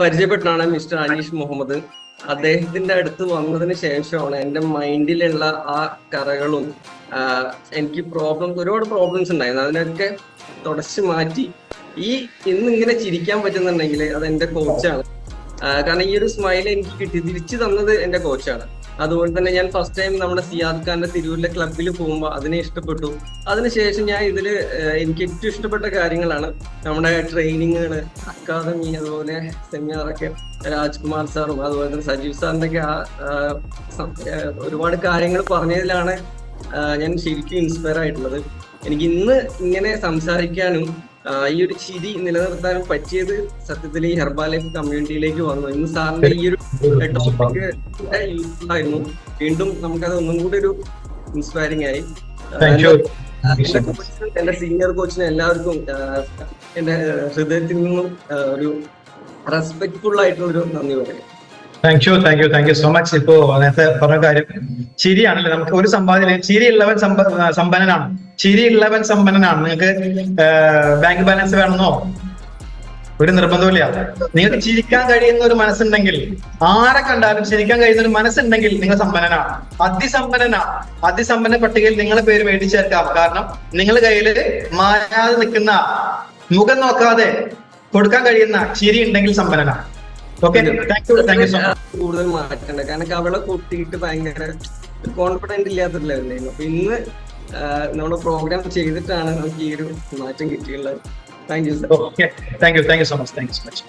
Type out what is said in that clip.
പരിചയപ്പെട്ടാണ് mister Aneesh Muhammad. അദ്ദേഹത്തിന്റെ അടുത്ത് വന്നതിന് ശേഷമാണ് എന്റെ മൈൻഡിലുള്ള ആ കറകളും എനിക്ക് പ്രോബ്ലംസ് ഒരുപാട് പ്രോബ്ലംസ് ഉണ്ടായിരുന്നു. അതിനൊക്കെ തുടച്ചു മാറ്റി. ഈ ഇന്ന് ഇങ്ങനെ ചിരിക്കാൻ പറ്റുന്നുണ്ടെങ്കിൽ അത് എന്റെ കോച്ചാണ് കാരണം ഈ ഒരു സ്മൈൽ എനിക്ക് കിട്ടി. തിരിച്ചു തന്നത് എന്റെ കോച്ചാണ് അതുകൊണ്ട് തന്നെ ഞാൻ ഫസ്റ്റ് ടൈം നമ്മുടെ സിയാദ് ഖാന്റെ തിരൂരിലെ ക്ലബിൽ പോകുമ്പോൾ അതിനെ ഇഷ്ടപ്പെട്ടു. അതിനുശേഷം ഞാൻ ഇതിൽ എനിക്ക് ഏറ്റവും ഇഷ്ടപ്പെട്ട കാര്യങ്ങളാണ് നമ്മുടെ ട്രെയിനിങ്ങുകൾ അക്കാദമി അതുപോലെ സെമിനാറൊക്കെ രാജ്കുമാർ സാറും അതുപോലെ തന്നെ സജീവ് സാറിന്റെ ഒക്കെ ഒരുപാട് കാര്യങ്ങൾ പറഞ്ഞതിലാണ് ഞാൻ ശരിക്കും ഇൻസ്പയർ ആയിട്ടുള്ളത്. എനിക്ക് ഇന്ന് ഇങ്ങനെ സംസാരിക്കാനും ഈ ഒരു ചിരി നിലനിർത്താൻ പറ്റിയത് സത്യത്തിൽ ഈ ഹെർബാ ലൈഫ് കമ്മ്യൂണിറ്റിയിലേക്ക് വന്നു. ഇന്ന് സാറിന്റെ ഈ ഒരു ടോപ്പിക് യൂസ്ഫുൾ ആയിരുന്നു. വീണ്ടും നമുക്കത് ഒന്നും കൂടി ഒരു ഇൻസ്പയറിംഗ് ആയി. എന്റെ സീനിയർ കോച്ചിന് എല്ലാവർക്കും എന്റെ ഹൃദയത്തിൽ നിന്നും ഒരു റെസ്പെക്ട്ഫുൾ ആയിട്ടുള്ള ഒരു നന്ദി പറയും thank you thank you thank you so much ഇപ്പോ നേരത്തെ പറഞ്ഞ കാര്യം ചിരിയാണല്ലേ? നമുക്ക് ഒരു സമ്പാദന ചിരി ഉള്ളവൻ സമ്പന്നനാണ്. ചിരി ഉള്ളവൻ സമ്പന്നനാണ്. നിങ്ങൾക്ക് ബാങ്ക് ബാലൻസ് വേണമെന്നോ? ഒരു നിർബന്ധമില്ല നിങ്ങൾക്ക് ചിരിക്കാൻ കഴിയുന്ന ഒരു മനസ്സുണ്ടെങ്കിൽ ആരെ കണ്ടാലും ചിരിക്കാൻ കഴിയുന്ന ഒരു മനസ്സുണ്ടെങ്കിൽ നിങ്ങൾ സമ്പന്നനാണ്. അതിസമ്പന്നനാണ് അതിസമ്പന്ന പട്ടികയിൽ നിങ്ങളെ പേര് വേണ്ടി ചേർക്കാം. കാരണം നിങ്ങളുടെ കയ്യിൽ മായാതെ നിൽക്കുന്ന മുഖം നോക്കാതെ കൊടുക്കാൻ കഴിയുന്ന ചിരി ഉണ്ടെങ്കിൽ സമ്പന്നനാണ് കൂടുതൽ മാറ്റണ്ട. കാരണം കവള കൂട്ടിയിട്ട് ഭയങ്കര കോൺഫിഡന്റ് ഇല്ലാത്തല്ലായിരുന്നു അപ്പൊ ഇന്ന് നമ്മുടെ പ്രോഗ്രാം ചെയ്തിട്ടാണ് നമുക്ക് ഈ ഒരു മാറ്റം കിട്ടിയുള്ളത് thank you sir thank you thank you so much thank you so much